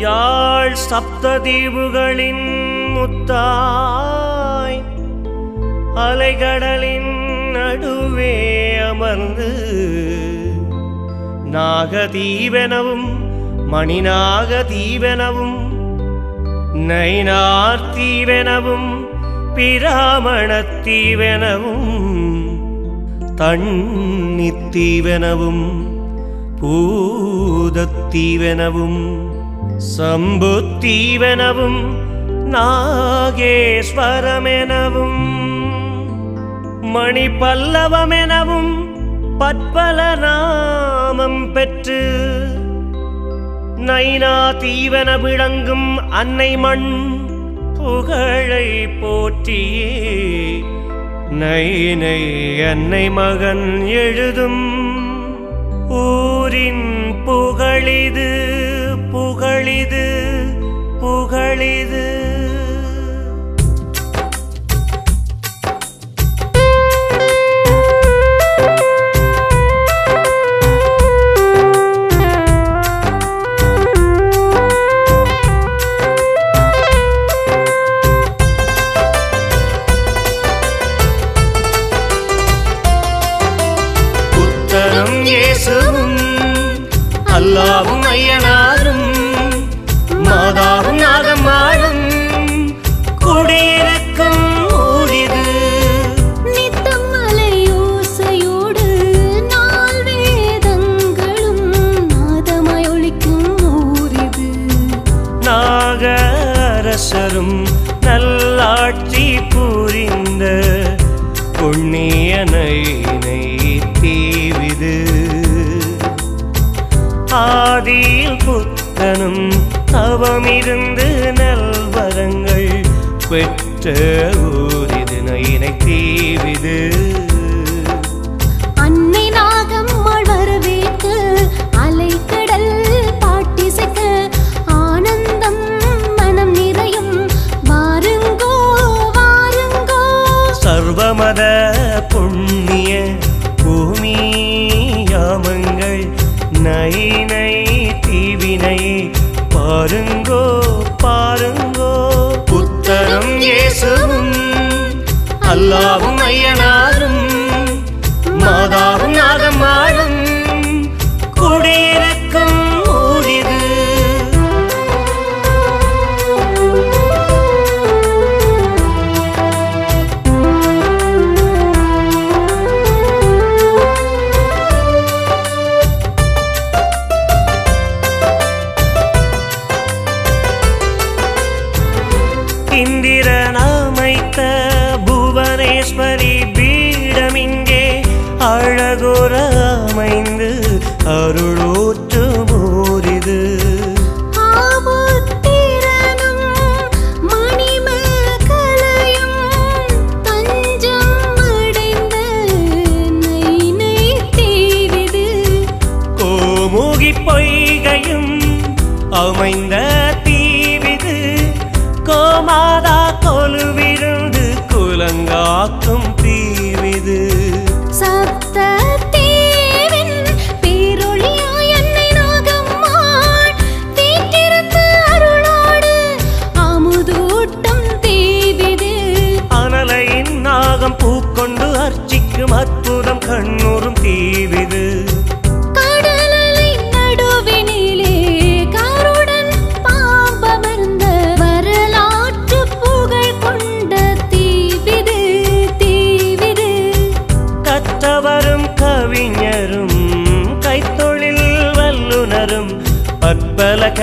யாழ் சப்ததீவுகளின் முத்தாய் அலைகடலின் நடுவே அமர்ந்து நாகதீவெனவும் மணிநாக மணிநாகதீவெனவும் நைனார்த்தீவெனவும் பிராமணத்தீவெனவும் தண்ணித்தீவெனவும் பூதத்தீவெனவும் சம்புத்தீவெனவும் நாகேஸ்வரமெனவும் மணிபல்லவமெனவும் பற்பல நாமம் பெற்று நைனா தீவன விளங்கும் அன்னை மண் புகழை போற்றியே நைனை அன்னை மகன் எழுதும் ஊரின் புகழிது. புகழிது புகழிது. அல்லாவும் ஐயனாரும் பாதியில் புத்தனும் அவமிருந்து நல்வரங்கள் பெற்ற ஊரிதனை தீவிது அல்லாவும் ஐயனாரும் மாதாவும் அமைந்த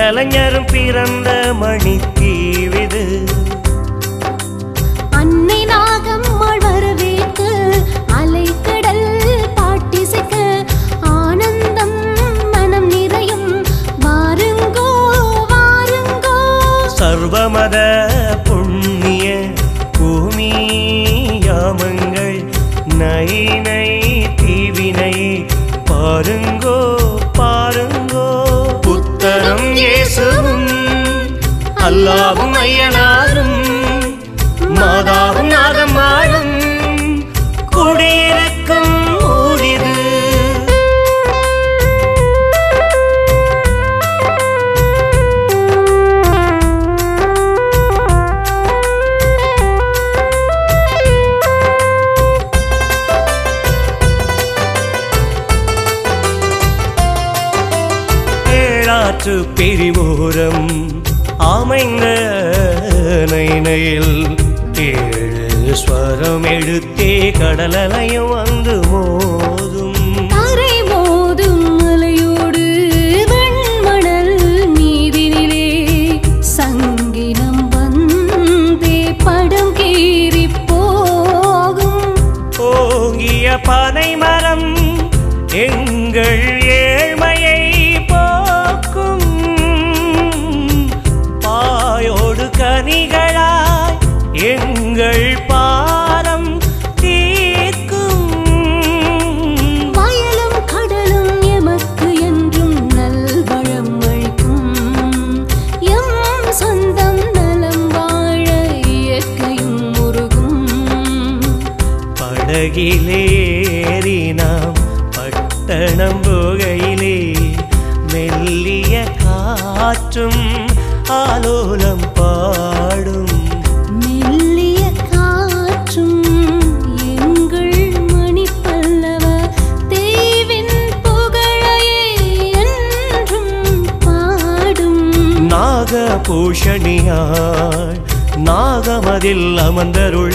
கலைஞரும் பிறந்த மணி தீவிது அன்னை நாகம்மாள் வரவேற்க அலைக்கடல் பாட்டிசைக்க ஆனந்தம் மனம் நிறையும். வாருங்கோ வாருங்கோ. சர்வமத புண்ணிய பூமி யாமங்கள் நை நை தீவினை பாருங்கோ. அல்லாவும் ஐயனாரும் மாதாவும் நாகமாடும் குடியிருக்கும் ஊரிது. ஏழாற்று பெரிமோரம் அமைந்த நைனையில் ஏழு ஸ்வரம் எடுத்தே கடலலையும் வந்து மோதும் படகிலேறி நாம் பட்டணம் போகையிலே மெல்லிய காற்றும் ஆலோலம் பாடும். மெல்லிய காற்றும் எங்கள் மணிப்பல்லவ தேவின் புகழையே என்றும் பாடும். நாகபூஷணியாள் நாகமதில் அமர்ந்தருள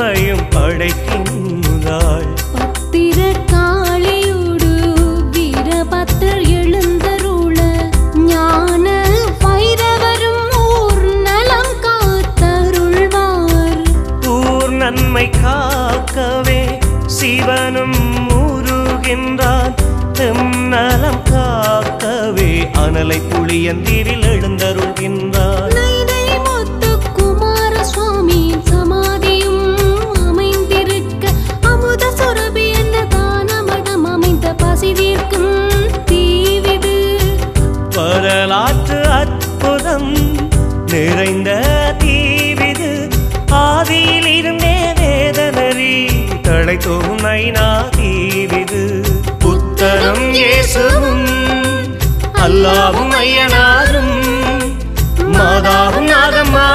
புதுமையும் படைக்கின்றாள். பத்திர காளியோடு வீரபத்தர் எழுந்தருள ஞான பைரவரும் ஊர் நலம் காத்தருள்வார். ஊர் நன்மை காக்கவே சிவனும் முருகின்றான். எம் நலம் காக்கவே அனலை புளியந்தீரில் எழுந்தருள்கின்றான் தீர்க்கும் தீவிது வரலாற்று அற்புதம் நிறைந்த தீவிது ஆதியில் இருந்தே வேதனரி தழைத்தோம் நைனா தீவிது புத்தரும் இயேசுவும் அல்லாவும் ஐயனாரும் மாதாவும் நாகம்மா